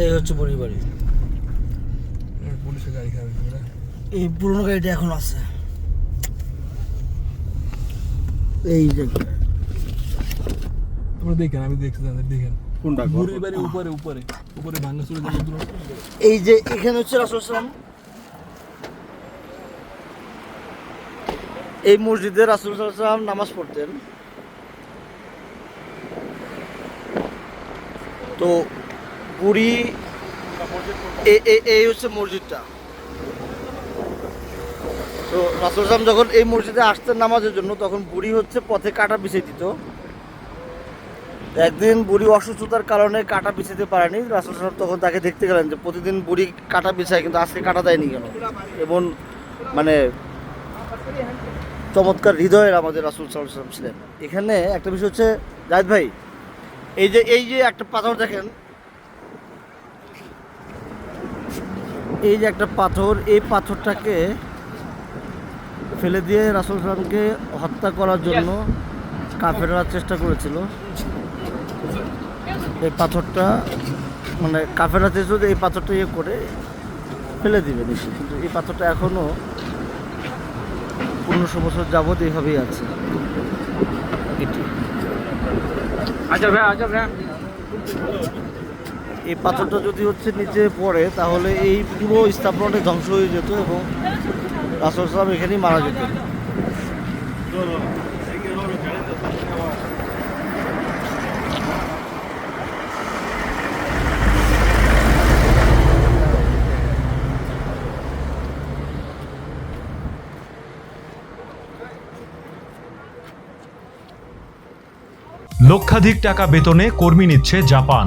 এই হচ্ছে বুড়ির বাড়ি। পুলিশের গাড়ি এই পুরোনো গাড়িটা এখন আছে। এই যে তোমরা দেখেন আমি দেখছি দেখেন। কোনটা? বাড়ি উপরে উপরে। উপরে ভাঙা চলে যাবে এই যে এখানে হচ্ছে রাসুলাম এই মসজিদে রাসুলাম নামাজ পড়তেন। তো এ- এই হচ্ছে মসজিদটা। তো রাসুলাম যখন এই মসজিদে আসতেন নামাজের জন্য, তখন বুড়ি হচ্ছে পথে কাটা বিছিয়ে দিত। একদিন বুড়ি অসুস্থতার কারণে কাটা বিছাতে পারেনি। রাসুল সাহেব তখন তাকে দেখতে গেলেন যে প্রতিদিন বুড়ি কাটা বিছায়, কিন্তু আজকে কাটা দেয়নি কেন? এবং মানে চমৎকার হৃদয়ের আমাদের রাসুল সাল্লাম ছিলেন। এখানে একটা বিষয় হচ্ছে, জাহিদ ভাই, এই যে এই যে একটা পাথর দেখেন এই যে একটা পাথর, এই পাথরটাকে ফেলে দিয়ে রাসুল সালামকে হত্যা করার জন্য কাফেররা চেষ্টা করেছিল। এই পাথরটা মানে কাফেরা চেয়েছিল যে এই পাথরটা ইয়ে করে ফেলে দিবে নিশ্চয় কিন্তু এই পাথরটা এখনও পনেরোশো বছর যাবৎ এইভাবেই আছে। এটি। আচ্ছা ভাই আচ্ছা ভাই। এই পাথরটা যদি হচ্ছে নিচে পড়ে, তাহলে এই পুরো স্থাপনাটি ধ্বংস হয়ে যেত এবং রাসুল সালাম এখানেই মারা যেতেন। লক্ষাধিক টাকা বেতনে কর্মী নিচ্ছে জাপান।